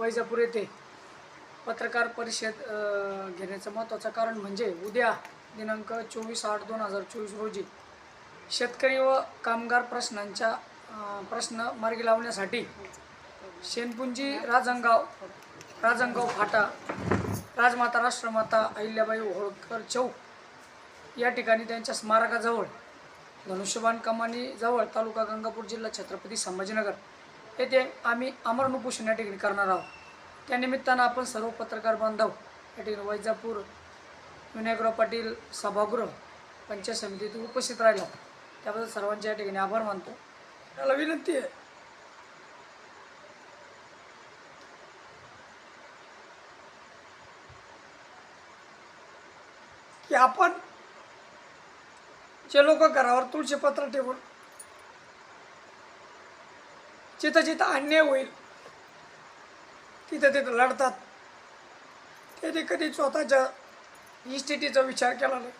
वैजापूर येथे पत्रकार परिषद घेण्याचं महत्त्वाचं कारण म्हणजे उद्या दिनांक चोवीस आठ दोन हजार चोवीस रोजी शेतकरी व कामगार प्रश्नांच्या प्रश्न मार्गी लावण्यासाठी शेनपुंजी राजंगाव राजंगाव फाटा राजमाता राष्ट्रमाता अहिल्याबाई होळकर चौक या ठिकाणी त्यांच्या स्मारकाजवळ धनुष्यबाण कमानीजवळ तालुका गंगापूर जिल्हा छत्रपती संभाजीनगर येथे आम्ही अमरण उपोषण या ठिकाणी करणार आहोत. त्यानिमित्तानं आपण सर्व पत्रकार बांधव या ठिकाणी वैजापूर विनायकराव पाटील सभागृह पंचायत समितीत उपस्थित राहिला. त्याबद्दल सर्वांचे या ठिकाणी आभार मानतो. त्याला विनंती आहे. की आपण जे लोक घरावर तुळशीपत्र ठेवून जिथं जिथं अन्याय होईल तिथं तिथं लढतात. त्याने कधी स्वतःच्या इस्टेटीचा विचार केला नाही.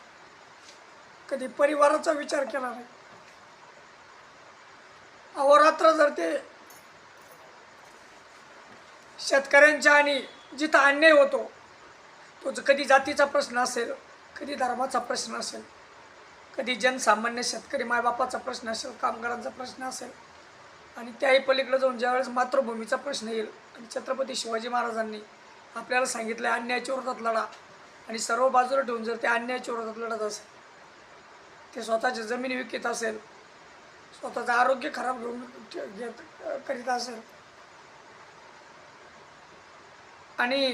कधी परिवाराचा विचार केला नाही. अहोरात्र जर ते शेतकऱ्यांच्या आणि जिथं अन्याय होतो तो कधी जातीचा प्रश्न असेल कधी धर्माचा प्रश्न असेल कधी जनसामान्य शेतकरी मायबापाचा प्रश्न असेल कामगारांचा प्रश्न असेल आणि त्याही पलीकडे जाऊन ज्यावेळेस मातृभूमीचा प्रश्न येईल आणि छत्रपती शिवाजी महाराजांनी आपल्याला सांगितलं आहे अन्यायाच्या विरोधात लढा. आणि सर्व बाजूला ठेवून जर ते अन्यायाच्या विरोधात लढत असेल ते स्वतःच्या जमीन विकत असेल स्वतःचं आरोग्य खराब घेऊन घेत करीत असेल. आणि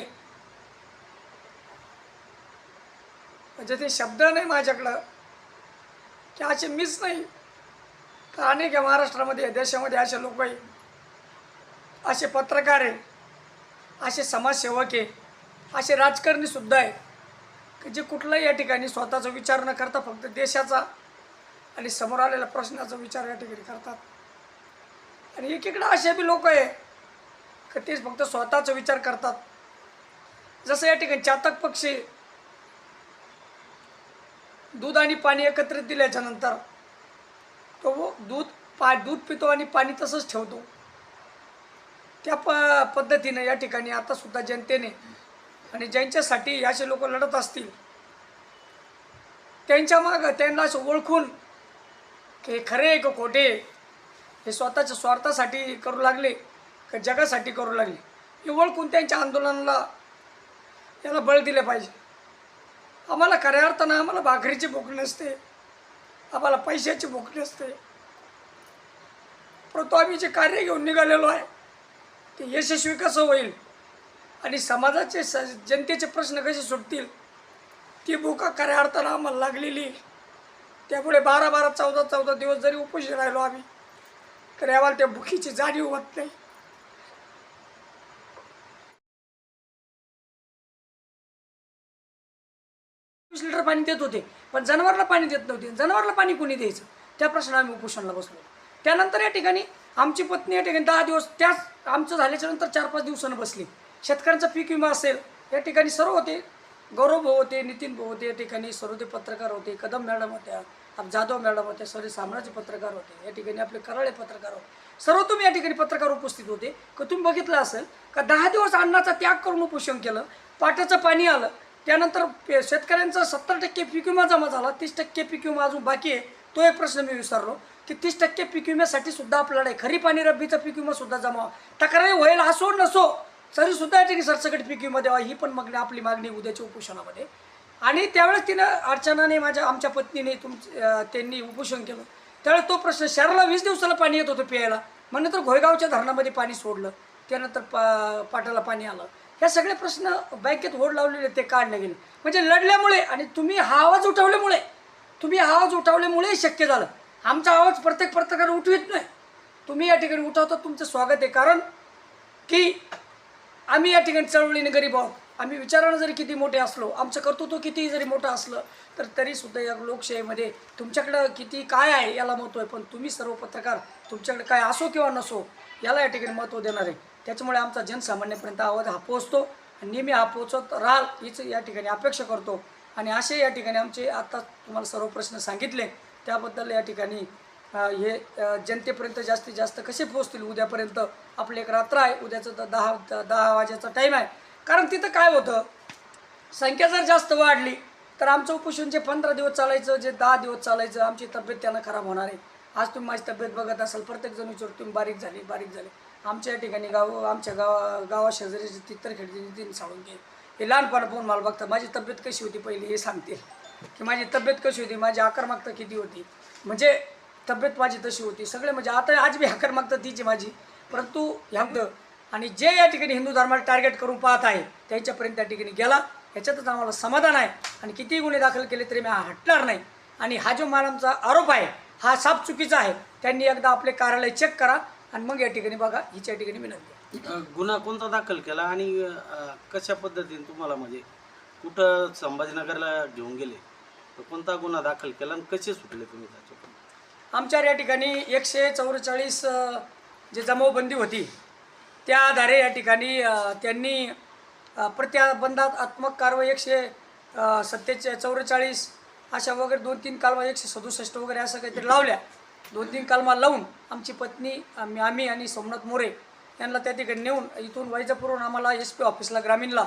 म्हणजे ते शब्द नाही माझ्याकडं की असे मीच नाही. तर अनेक आहे महाराष्ट्रामध्ये देशामध्ये असे लोक आहे असे पत्रकार आहे असे समाजसेवक आहे असे राजकारणीसुद्धा आहे की जे कुठलाही या ठिकाणी स्वतःचा विचार न करता फक्त देशाचा आणि समोर आलेल्या प्रश्नाचा विचार या ठिकाणी करतात. आणि एकीकडं असे बी लोक आहे की तेच फक्त स्वतःचा विचार करतात. जसं या ठिकाणी चातक पक्षी दूध आणि पाणी एकत्रित दिल्याच्या नंतर तो दूध पा दूध पितो आणि पाणी तसंच ठेवतो. त्या प पद्धतीनं या ठिकाणी आतासुद्धा जनतेने आणि ज्यांच्यासाठी असे लोक लढत असतील त्यांच्या मागं त्यांना असं ओळखून की हे खरे आहे का खोटे आहे, हे स्वतःच्या स्वार्थासाठी करू लागले का जगासाठी करू लागले? हे ओळखून त्यांच्या आंदोलनाला याला बळ दिले पाहिजे. आम्हाला खऱ्या अर्थानं आम्हाला भाकरीची भूक नसते. आम्हाला पैशाची भूक नसते. परंतु आम्ही जे कार्य घेऊन निघालेलो आहे ते यशस्वी कसं होईल आणि समाजाचे स जनतेचे प्रश्न कसे सुटतील ती भूका खऱ्या अर्थानं आम्हाला लागलेली. त्यामुळे बारा बारा चौदा चौदा दिवस जरी उपोषी राहिलो आम्ही तरी आम्हाला त्या भुकीची जाणीव होत नाही. पाणी देत होते पण जनावरला पाणी देत नव्हते. जनावरला पाणी कोणी द्यायचं? त्या प्रश्नाला आम्ही उपोषणाला बसलो. त्यानंतर या ठिकाणी आमची पत्नी या ठिकाणी दहा दिवस त्याच आमचं झाल्याच्यानंतर चार पाच दिवसानं बसली. शेतकऱ्यांचा पीक विमा असेल या ठिकाणी सर्व होते. गौरव भाऊ होते नितीन भाऊ होते या ठिकाणी सर्व ते पत्रकार होते कदम मॅडम होत्या आप जाधव मॅडम होत्या सर्व साम्राज्य पत्रकार होते या ठिकाणी आपले कराळे पत्रकार होते. सर्व तुम्ही या ठिकाणी पत्रकार उपस्थित होते. का तुम्ही बघितलं असेल का दहा दिवस अन्नाचा त्याग करून उपोषण केलं पाटाचं पाणी आलं त्यानंतर पे- शेतकऱ्यांचा सत्तर टक्के पीक विमा जमा झाला तीस टक्के पीक विमा अजून बाकी आहे. तो एक प्रश्न मी विसरलो की तीस टक्के पीक विम्यासाठी सुद्धा आपल्याला आहे. खरीप आणि रब्बीचा पीक विमासुद्धा जमा व्हावा. तक्रारी होईल असो नसो तरी सुद्धा या ठिकाणी सरसकट पीक विमा द्यावा. ही पण मागणी आपली मागणी उद्याच्या उपोषणामध्ये. आणि त्यावेळेस तिनं अर्चनाने माझ्या आमच्या पत्नीने तुम त्यांनी उपोषण केलं. त्यावेळेस तो प्रश्न शहराला वीस दिवसाला पाणी येत होतं प्यायला. मग तर घोयगावच्या धरणामध्ये पाणी सोडलं. त्यानंतर पा पाटाला पाणी आलं. ह्या सगळे प्रश्न बँकेत ओढ लावलेले ते काढले गेले म्हणजे लढल्यामुळे आणि तुम्ही हा आवाज उठवल्यामुळे तुम्ही हा आवाज उठवल्यामुळे शक्य झालं. आमचा आवाज प्रत्येक पत्रकार उठवित नाही. तुम्ही या ठिकाणी उठवता तुमचं स्वागत आहे. कारण की आम्ही या ठिकाणी चळवळीने गरीब आहोत. आम्ही विचारानं जरी किती मोठे असलो आमचं कर्तृत्व कितीही जरी मोठं असलं तर तरीसुद्धा या लोकशाहीमध्ये तुमच्याकडं किती काय आहे याला महत्त्व आहे. पण तुम्ही सर्व पत्रकार तुमच्याकडे काय असो किंवा नसो याला या ठिकाणी महत्त्व देणार. आहे त्याच्यामुळे आमचा जनसामान्यपर्यंत आवाज हा पोचतो आणि नेहमी हा पोचत राहाल हीच या ठिकाणी अपेक्षा करतो. आणि असे या ठिकाणी आमचे आता तुम्हाला सर्व प्रश्न सांगितले त्याबद्दल या ठिकाणी हे जनतेपर्यंत जास्तीत जास्त कसे पोहोचतील उद्यापर्यंत? आपली एक रात्र आहे उद्याचं तर दहा दहा वाजेचा टाईम आहे. कारण तिथं काय होतं संख्या जर जास्त वाढली तर आमचं उपोषण जे पंधरा दिवस चालायचं जे दहा दिवस चालायचं आमची तब्येत त्यांना खराब होणार आहे. आज तुम्ही माझी तब्येत बघत असाल प्रत्येक जण विचार तुम्ही बारीक झाली बारीक झाली. आमच्या या ठिकाणी गाव आमच्या गावा गावाशेजारी तित्तरखेडचे नितीन साळुंके हे लहानपणापासून मला बघतात माझी तब्येत कशी होती पहिली हे सांगतील. की माझी तब्येत कशी होती माझी आक्रमकता किती होती. म्हणजे तब्येत माझी तशी होती. सगळे म्हणजे आता आज मी आक्रमकता तीच आहे माझी. परंतु ह्यात आणि जे या ठिकाणी हिंदू धर्माला टार्गेट करून पाहत आहे त्यांच्यापर्यंत त्या ठिकाणी गेला. ह्याच्यातच आम्हाला समाधान आहे. आणि कितीही गुन्हे दाखल केले तरी मी हटणार नाही. आणि हा जो मॅडमचा आरोप आहे हा साफ चुकीचा आहे. त्यांनी एकदा आपले कार्यालय चेक करा. आणि मग या ठिकाणी बघा हिच्या ठिकाणी विनंती. अ, गुन्हा कोणता दाखल केला आणि अ, कशा पद्धतीने तुम्हाला म्हणजे कुठं संभाजीनगरला घेऊन गेले? तर कोणता गुन्हा दाखल केला आणि कसे सुटले तुम्ही त्याच्यातून? आमच्या या ठिकाणी एकशे चौवेचाळीस जे जमावबंदी होती त्या आधारे या ठिकाणी अ, त्यांनी अ, प्रतिबंधात्मक कारवाई एकशे अ, सत्तेचे चौवेचाळीस अशा वगैरे दोन तीन कालमा एकशे सदुसष्ट वगैरे असं काहीतरी लावल्या. दोन तीन कालमा लावून आमची पत्नी आम्ही आम्ही आणि सोमनाथ मोरे यांना त्या ठिकाणी नेऊन इथून वैजापूरहून आम्हाला एस पी ऑफिसला ग्रामीणला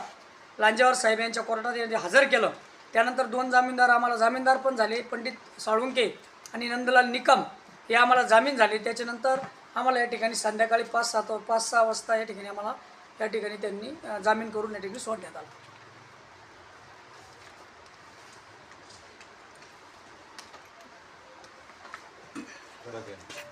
लांजेवार साहेब यांच्या कोर्टात यांनी हजर केलं. त्यानंतर दोन जामीनदार आम्हाला जामीनदार पण झाले पंडित साळुंके आणि नंदलाल निकम हे आम्हाला जामीन झाले. त्याच्यानंतर आम्हाला या ठिकाणी संध्याकाळी पाच सात पाच सहा वाजता या ठिकाणी आम्हाला या ठिकाणी त्यांनी जामीन करून या ठिकाणी सोडण्यात आला. परत आहे.